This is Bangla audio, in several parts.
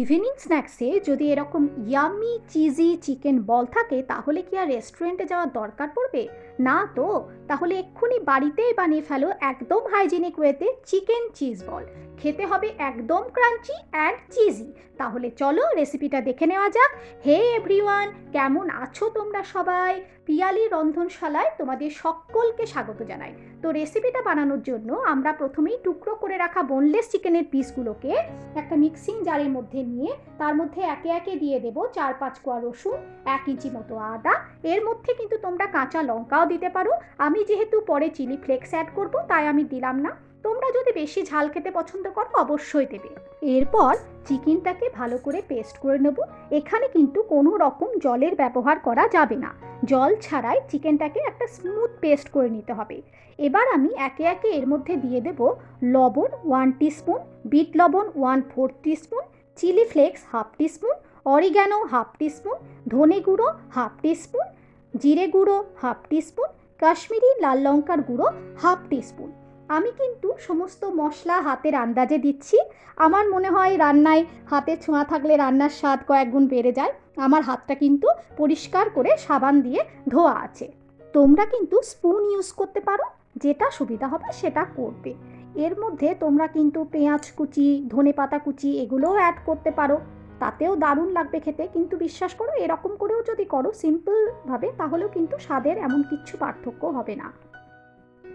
ইভিনিং স্ন্যাক্সে যদি এরকম ইয়ামি চিজি চিকেন বল থাকে, তাহলে কি আর রেস্টুরেন্টে যাওয়ার দরকার পড়বে? না তো। তাহলে এক্ষুনি বাড়িতেই বানিয়ে ফেলো একদম হাইজিনিক ওয়েতে চিকেন চিজ বল খেতে হবে একদম ক্রাঞ্চি অ্যান্ড চিজি তাহলে চলো রেসিপিটা দেখে নেওয়া যাক। হে এভরিওয়ান কেমন আছো তোমরা সবাই? পিয়ালি রন্ধনশালায় তোমাদের সকলকে স্বাগত জানাই। তো রেসিপিটা বানানোর জন্য আমরা প্রথমেই টুকরো করে রাখা বোনলেস চিকেনের পিসগুলোকে একটা মিক্সিং জারের মধ্যে নিয়ে তার মধ্যে একে একে দিয়ে দেব চার পাঁচ কোয়া রসুন, এক ইঞ্চি মতো আদা। এর মধ্যে কিন্তু তোমরা কাঁচা লঙ্কাও দিতে পারো। আমি যেহেতু পরে চিলি ফ্লেক্স অ্যাড করব, তাই আমি দিলাম না। তোমরা যদি বেশি ঝাল খেতে পছন্দ করো, অবশ্যই দেবে। এরপর চিকেনটাকে ভালো করে পেস্ট করে নেব। এখানে কিন্তু কোনো রকম জলের ব্যবহার করা যাবে না। জল ছাড়াই চিকেনটাকে একটা স্মুথ পেস্ট করে নিতে হবে। এবার আমি একে একে এর মধ্যে দিয়ে দেব লবণ ওয়ান টিস্পুন বিট লবণ one four teaspoon chili flakes half teaspoon oregano half teaspoon ধনে গুঁড়ো হাফ টিস্পুন জিরে গুঁড়ো হাফ টিস্পুন কাশ্মীরি লাল লঙ্কার গুঁড়ো হাফ টিস্পুন আমি কিন্তু সমস্ত মশলা হাতের আন্দাজে দিচ্ছি। আমার মনে হয় রান্নায় হাতে ছোঁয়া থাকলে রান্নার স্বাদ কয়েক গুণ বেড়ে যায়। আমার হাতটা কিন্তু পরিষ্কার করে সাবান দিয়ে ধোয়া আছে। তোমরা কিন্তু স্পুন ইউজ করতে পারো, যেটা সুবিধা হবে সেটা করবে। এর মধ্যে তোমরা কিন্তু পেঁয়াজ কুচি, ধনে পাতা কুচি এগুলোও অ্যাড করতে পারো। তাতেও দারুণ লাগবে খেতে, কিন্তু বিশ্বাস করো, এরকম করেও যদি করো সিম্পলভাবে তাহলেও কিন্তু স্বাদের এমন কিচ্ছু পার্থক্য হবে না।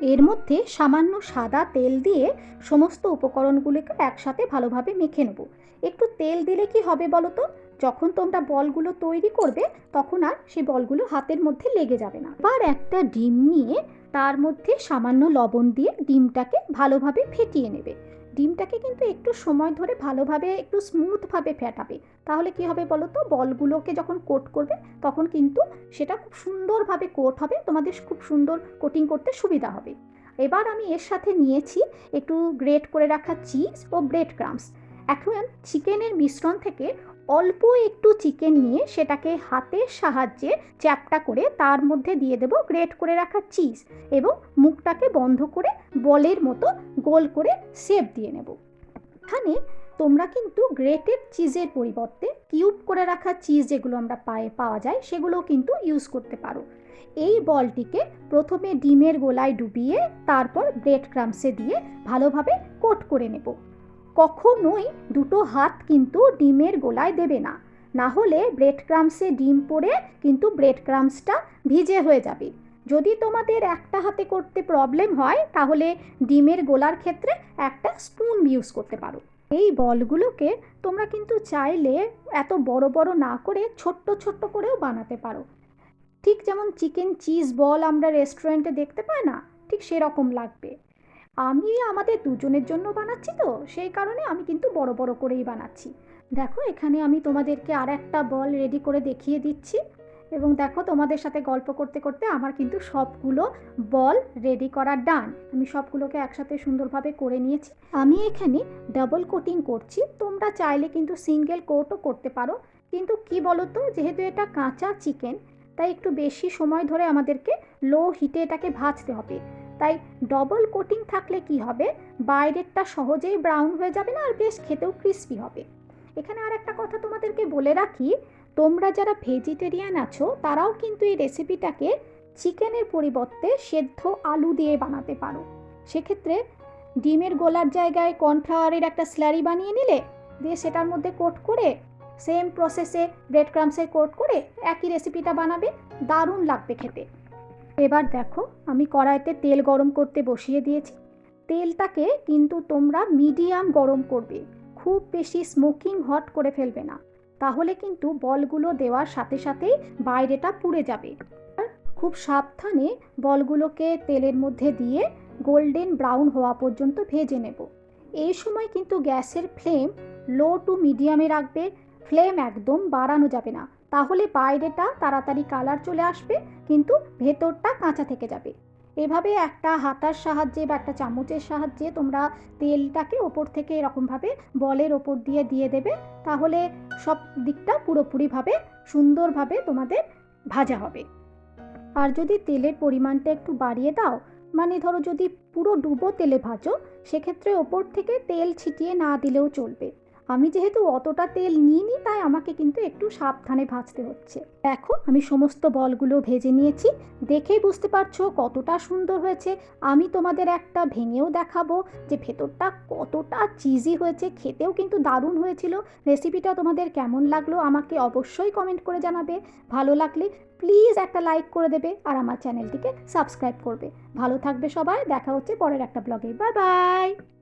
এর মধ্যে সামান্য সাদা তেল দিয়ে সমস্ত উপকরণগুলোকে একসাথে ভালোভাবে মেখে নেব। একটু তেল দিলে কি হবে বলো তো? যখন তোমরা বলগুলো তৈরি করবে, তখন আর সেই বলগুলো হাতের মধ্যে লেগে যাবে না। আবার একটা ডিম নিয়ে তার মধ্যে সামান্য লবণ দিয়ে ডিমটাকে ভালোভাবে ফেটিয়ে নেবে। ডিমটাকে কিন্তু একটু সময় ধরে ভালোভাবে, একটু স্মুথভাবে ফেটাবে। তাহলে কি হবে বলো তো? বলগুলোকে যখন কোট করবে, তখন কিন্তু সেটা খুব সুন্দরভাবে কোট হবে, তোমাদের খুব সুন্দর কোটিং করতে সুবিধা হবে। এবার আমি এর সাথে নিয়েছি একটু গ্রেট করে রাখা চিজ ও ব্রেড ক্রামস এখন চিকেনের মিশ্রণ থেকে অল্প একটু চিকেন নিয়ে সেটাকে হাতের সাহায্যে চ্যাপটা করে তার মধ্যে দিয়ে দেব গ্রেট করে রাখা চিজ এবং মুখটাকে বন্ধ করে বলের মতো গোল করে শেপ দিয়ে নেব। এখানে তোমরা কিন্তু গ্রেটেড চিজের পরিবর্তে কিউব করে রাখা চিজ যেগুলো আমরা পায়ে পাওয়া যায় সেগুলোও কিন্তু ইউজ করতে পারো। এই বলটিকে প্রথমে ডিমের গোলায় ডুবিয়ে তারপর ব্রেড ক্রামসে দিয়ে ভালোভাবে কোট করে নেব। কখনোই দুটো হাত কিন্তু ডিমের গোলায় দেবে না। না হলে ব্রেড ক্রামসে ডিম পড়ে কিন্তু ব্রেড ক্রামসটা ভিজে হয়ে যাবে। যদি তোমাদের একটা হাতে করতে প্রবলেম হয়, তাহলে ডিমের গোলার ক্ষেত্রে একটা স্পুন ইউজ করতে পারো। এই বলগুলোকে তোমরা কিন্তু চাইলে এত বড় বড় না করে ছোট্ট ছোট্ট করেও বানাতে পারো। ঠিক যেমন চিকেন চিজ বল আমরা রেস্টুরেন্টে দেখতে পাই না? ঠিক সেরকম লাগবে। আমি আমাদের দুজনের জন্য বানাচ্ছি তো, সেই কারণে আমি কিন্তু বড় বড় করেই বানাচ্ছি। দেখো, এখানে আমি তোমাদেরকে আর একটা বল রেডি করে দেখিয়ে দিচ্ছি। এবং দেখো, তোমাদের সাথে গল্প করতে করতে আমার কিন্তু সবগুলো বল রেডি করা ডান আমি সবগুলোকে একসাথে সুন্দরভাবে করে নিয়েছি। আমি এখানে ডাবল কোটিং করছি। তোমরা চাইলে কিন্তু সিঙ্গেল কোটও করতে পারো। কিন্তু কি বলো তো যেহেতু এটা কাঁচা চিকেন তাই একটু বেশি সময় ধরে আমাদেরকে লো হিটে এটাকে ভাজতে হবে। তাই ডবল কোটিং থাকলে কি হবে? বাইরেরটা সহজেই ব্রাউন হয়ে যাবে না, আর বেশ খেতেও ক্রিস্পি হবে। এখানে আর একটা কথা তোমাদেরকে বলে রাখি, তোমরা যারা ভেজিটেরিয়ান আছো, তারাও কিন্তু এই রেসিপিটাকে চিকেনের পরিবর্তে সেদ্ধ আলু দিয়ে বানাতে পারো। সেক্ষেত্রে ডিমের গোলার জায়গায় কর্নফ্লাওয়ারের একটা স্লারি বানিয়ে নিলে, দিয়ে সেটার মধ্যে কোট করে সেম প্রসেসে ব্রেড ক্রামসে কোট করে, একই রেসিপিটা বানাবে, দারুণ লাগবে খেতে। এবার দেখো, আমি কড়াইতে তেল গরম করতে বসিয়ে দিয়েছি। তেলটাকে কিন্তু তোমরা মিডিয়াম গরম করবে। খুব বেশি স্মোকিং হট করে ফেলবে না। তাহলে কিন্তু বলগুলো দেওয়ার সাথে সাথেই বাইরেটা পুড়ে যাবে। খুব সাবধানে বলগুলোকে তেলের মধ্যে দিয়ে গোল্ডেন ব্রাউন হওয়া পর্যন্ত ভেজে নেব। এই সময় কিন্তু গ্যাসের ফ্লেম লো টু মিডিয়ামে রাখবে। ফ্লেম একদম বাড়ানো যাবে না। তাহলে বাইরেটা তাড়াতাড়ি কালার চলে আসবে, কিন্তু ভেতরটা কাঁচা থেকে যাবে। এভাবে একটা হাতার সাহায্যে বা একটা চামচের সাহায্যে তোমরা তেলটাকে ওপর থেকে এরকমভাবে বলের ওপর দিয়ে দিয়ে দেবে, তাহলে সব দিকটা পুরোপুরিভাবে সুন্দরভাবে তোমাদের ভাজা হবে। আর যদি তেলের পরিমাণটা একটু বাড়িয়ে দাও মানে ধরো যদি পুরো ডুবো তেলে ভাজো, সেক্ষেত্রে ওপর থেকে তেল ছিটিয়ে না দিলেও চলবে। আমি যেহেতু অতটা তেল নিইনি, তাই আমাকে কিন্তু একটু সাবধানে ভাজতে হচ্ছে। দেখো, আমি সমস্ত বলগুলো ভেজে নিয়েছি। দেখেই বুঝতে পারছ কতটা সুন্দর হয়েছে। আমি তোমাদের একটা ভেঙেও দেখাবো যে ভেতরটা কতটা চিজি হয়েছে। খেতেও কিন্তু দারুণ হয়েছিল। রেসিপিটা তোমাদের কেমন লাগল আমাকে অবশ্যই কমেন্ট করে জানাবে। ভালো লাগলে প্লিজ একটা লাইক করে দেবে আর আমার চ্যানেলটিকে সাবস্ক্রাইব করবে। ভালো থাকবে সবাই, দেখা হচ্ছে পরের একটা ব্লগে বাই বাই